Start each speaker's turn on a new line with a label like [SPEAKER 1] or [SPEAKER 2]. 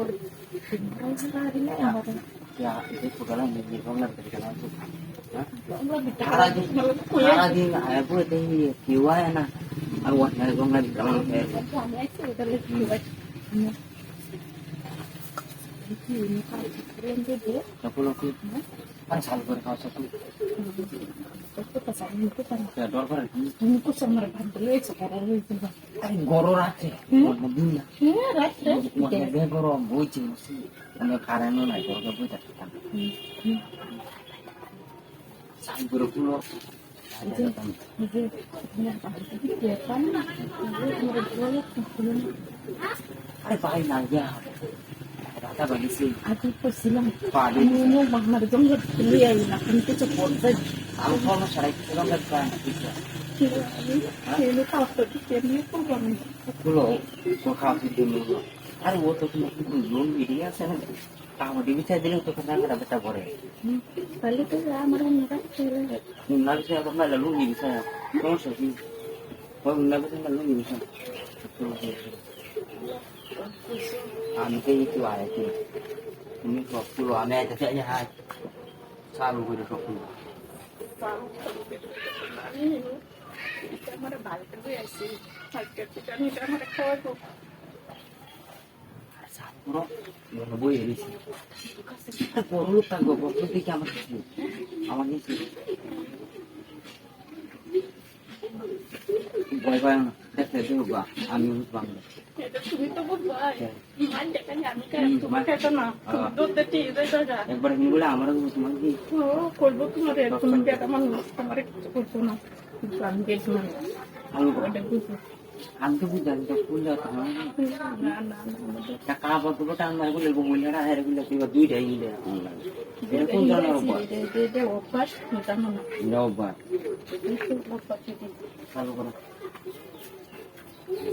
[SPEAKER 1] ஒரு ரெண்டு ஆ
[SPEAKER 2] ya itu kalau di kalau itu kalau kita
[SPEAKER 1] ada di
[SPEAKER 2] apa itu kiwa di kalau kayak
[SPEAKER 1] lagi ini kan ini kan ini
[SPEAKER 2] kan ini kan ini kan
[SPEAKER 1] ini kan ini kan
[SPEAKER 2] ini kan
[SPEAKER 1] ini kan ini kan ini kan ini kan
[SPEAKER 2] kan ini kan
[SPEAKER 1] ini kan ini kan ini kan ini kan
[SPEAKER 2] ini kan ini kan ini kan ini
[SPEAKER 1] Ini tahu tuh ini tuh bang.
[SPEAKER 2] pulau gua kasih dulu আরে ও তো তুমি loan বেরিয়ে আসে না কামড়ি বিচার দিলে তো কেন করে বেটা পড়ে
[SPEAKER 1] tuh ya marah merah cewek.
[SPEAKER 2] Munna বিচার করলে লোন নিবি স্যার সমস্যা কি ওই মুন্না বিচার লোন নিবি আমি তো একটু আয় কি? তুমি সবগুলো আমি আইতে চাই, হাই। চালু করে সবগুলো
[SPEAKER 1] আমার বাড়িতে বই আছি আজকে মিঠা আমার খাওয়াবো
[SPEAKER 2] করো বই এসেছি বড় লোক থাকব বড় দিকে আমার কিছু। আমার কিছু। ভয় পায় না। দেখতে দেবো বা আমি বাংলা
[SPEAKER 1] এটা তুমি তো বুঝবাই মান দেখানি আমি কে তোমাকে তো না তুমি দুধ দিয়ে দিয়ে দাও
[SPEAKER 2] একবার তুমি বলে আমারও তোমার কি
[SPEAKER 1] ও করবো তোমার তোমার বেটা মানুষ তোমার কিছু করছো না কিন্তু আমি গেছি না
[SPEAKER 2] আমি
[SPEAKER 1] ওটা বুঝবো
[SPEAKER 2] আমি তো বুঝতে পারি খুললে তোমার
[SPEAKER 1] না না না
[SPEAKER 2] টাকা বলতে বলতে আমার বলে মহিলারা হেরে বলে তুই দুইটাই মিলে এরকম জানার উপর
[SPEAKER 1] এটা অভ্যাস মেটানো না
[SPEAKER 2] এটা অভ্যাস
[SPEAKER 1] কিন্তু অভ্যাস এটা
[SPEAKER 2] চালু করো ভাই ভাই